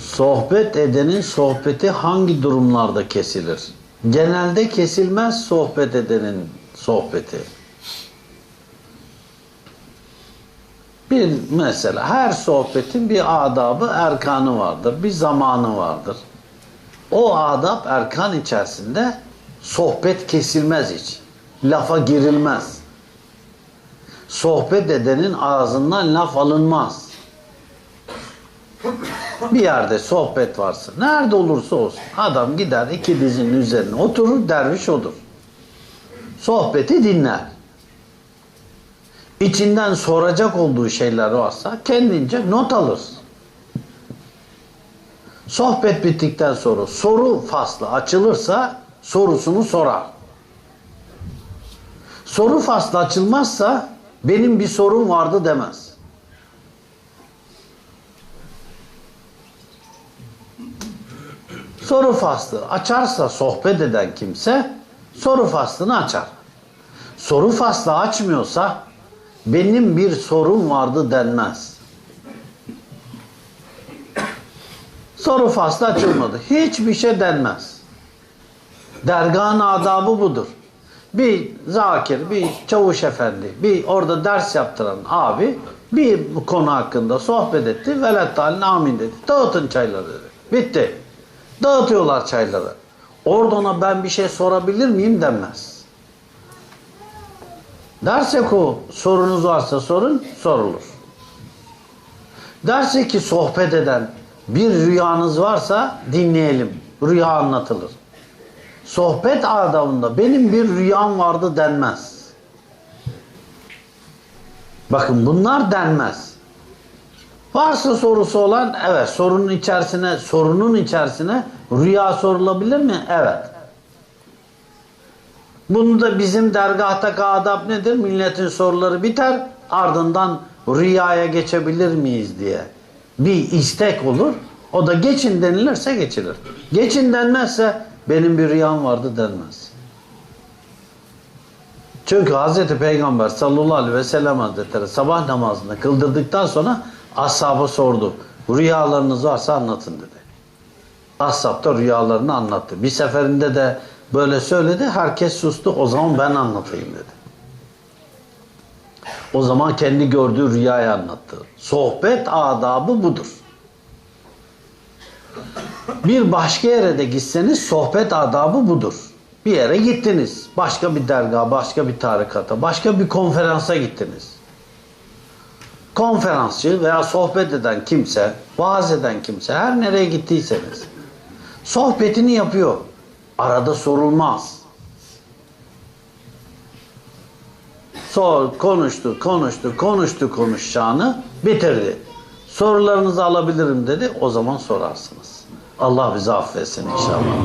Sohbet edenin sohbeti hangi durumlarda kesilir? Genelde kesilmez sohbet edenin sohbeti. Bir mesela her sohbetin bir adabı, erkanı vardır, bir zamanı vardır. O adab, erkan içerisinde sohbet kesilmez hiç. Lafa girilmez. Sohbet edenin ağzından laf alınmaz. Bir yerde sohbet varsa, nerede olursa olsun adam gider iki dizinin üzerine oturur, derviş odur. Sohbeti dinler. İçinden soracak olduğu şeyler varsa kendince not alır. Sohbet bittikten sonra soru faslı açılırsa sorusunu sorar. Soru faslı açılmazsa benim bir sorum vardı demez. Soru faslı açarsa sohbet eden kimse soru faslını açar. Soru faslı açmıyorsa benim bir sorum vardı denmez. Soru faslı açılmadı. Hiçbir şey denmez. Dergahın adabı budur. Bir zakir, bir çavuş efendi, bir orada ders yaptıran abi bir konu hakkında sohbet etti. Velet amin dedi. Dağıtın çayları dedi. Bitti. Dağıtıyorlar çayları. Orada ona ben bir şey sorabilir miyim denmez. Dersek o sorunuz varsa sorun, sorulur. Derse ki sohbet eden bir rüyanız varsa dinleyelim. Rüya anlatılır. Sohbet adamında benim bir rüyam vardı denmez. Bakın bunlar denmez. Varsa sorusu olan evet sorunun içerisine sorunun içerisine rüya sorulabilir mi? Evet. Bunu da bizim dergahtaki adab nedir? Milletin soruları biter ardından rüyaya geçebilir miyiz diye bir istek olur. O da geçin denilirse geçilir. Geçin denmezse benim bir rüyam vardı denmez. Çünkü Hz. Peygamber sallallahu aleyhi ve sellem hazretleri sabah namazını kıldırdıktan sonra ashaba sordu. Rüyalarınız varsa anlatın dedi. Ashab da rüyalarını anlattı. Bir seferinde de böyle söyledi. Herkes sustu. O zaman ben anlatayım dedi. O zaman kendi gördüğü rüyayı anlattı. Sohbet adabı budur. Bir başka yere de gitseniz sohbet adabı budur. Bir yere gittiniz. Başka bir dergaha, başka bir tarikata, başka bir konferansa gittiniz. Konferansçı veya sohbet eden kimse, vaaz eden kimse her nereye gittiyseniz sohbetini yapıyor. Arada sorulmaz. Sor, konuştu, konuştu, konuştu konuşacağını bitirdi. Sorularınızı alabilirim dedi. O zaman sorarsınız. Allah bizi affetsin inşallah.